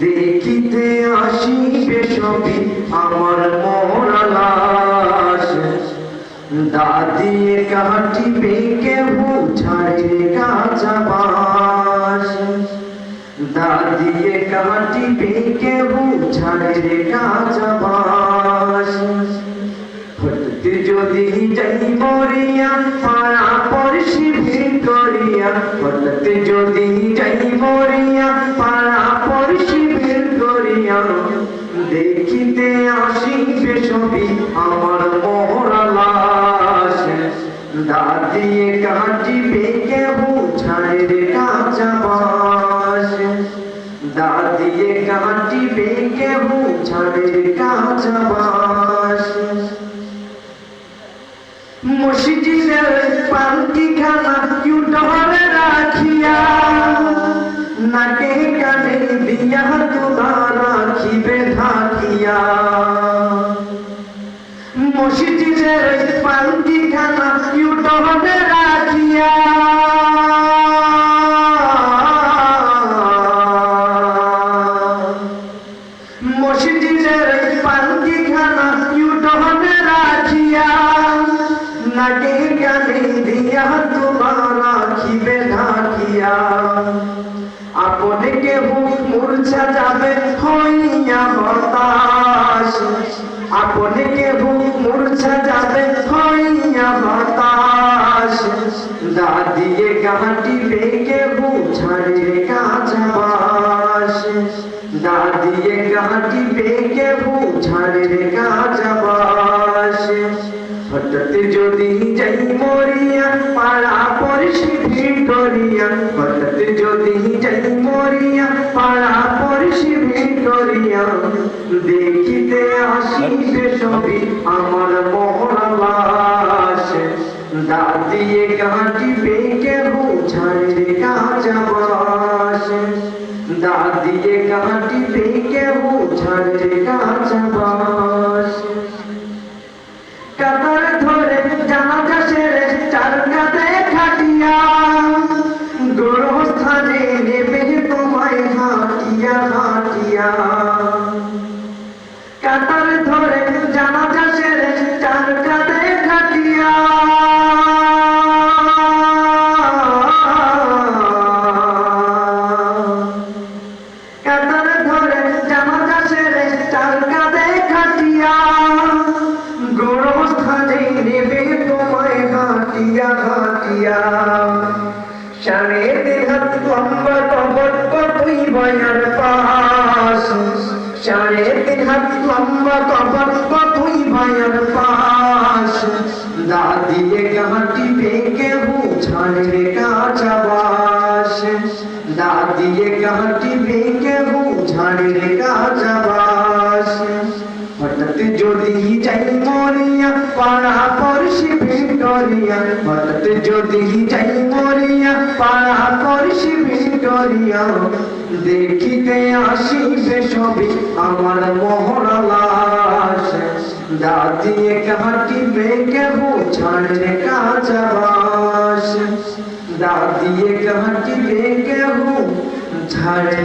দেখিতে আসিবে সবই আমার মোরা লাশ দাদিয়ে কেউ ছাড়ে কাঁচা বাস দাদিয়ে কাটিবে কেউ ছাড়ে কাঁচা বাস হঠাৎ যদি মরিয়া পাড়া পড়শি ভিড় করিয়া হঠাৎ যদি যাই মরিয়া, পাড়া পড়শি করিয়া, দেখিতে ছবি আমার মোহরা লাশ। কাটিবে কেউ ছাড়ে কাঁচা নাকে কানে দিয়া তোলা রাখিবে থাকিয়া মসজিদের পালকি খানা ইউ ডহরে রাখিয়া। যাবে হইয়া হতাশ আপনে কেহু মূর্ছা যাবে হইয়া হতাশ দাদিয়ে কেহু ছাড়িয়ে কাঁচা বাস। দাদিয়ে কেহু ছাড়িয়ে কাঁচা বাস। হঠাৎ যদি যাই মরিয়া পাড়া পড়শি ভিড় করিয়া হঠাৎ যদি যাই মরিয়া পাড়া দেখিতে আসিবে সবই আমার মোহরা লাশ দাদিয়ে কাটিবে কেহু ঝাড়ে কাঁচা বাস দাদিয়ে কাটিবে কেহু ঝাড়ে কাঁচা কবর কতই বয়ার পাশ। কবর কতই বয়ার পাশ। দাদিয়ে গাঁটি পেকে ছাড়ে কাঁচা বাস দাদিয়ে গাঁটি পেকে যদি যাই মরিয়া, পাড়া পড়শি ভিড় করিয়া হঠাৎ যদি যাই মরিয়া, পাড়া পড়শি ভিড় করিয়া দেখিতে আসিবে সবই আমার মোহরা লাশ। দাদিয়ে কাটিবে ছাড়ে কাঁচা বাস। দাদিয়ে কাটিবে ছাড়ে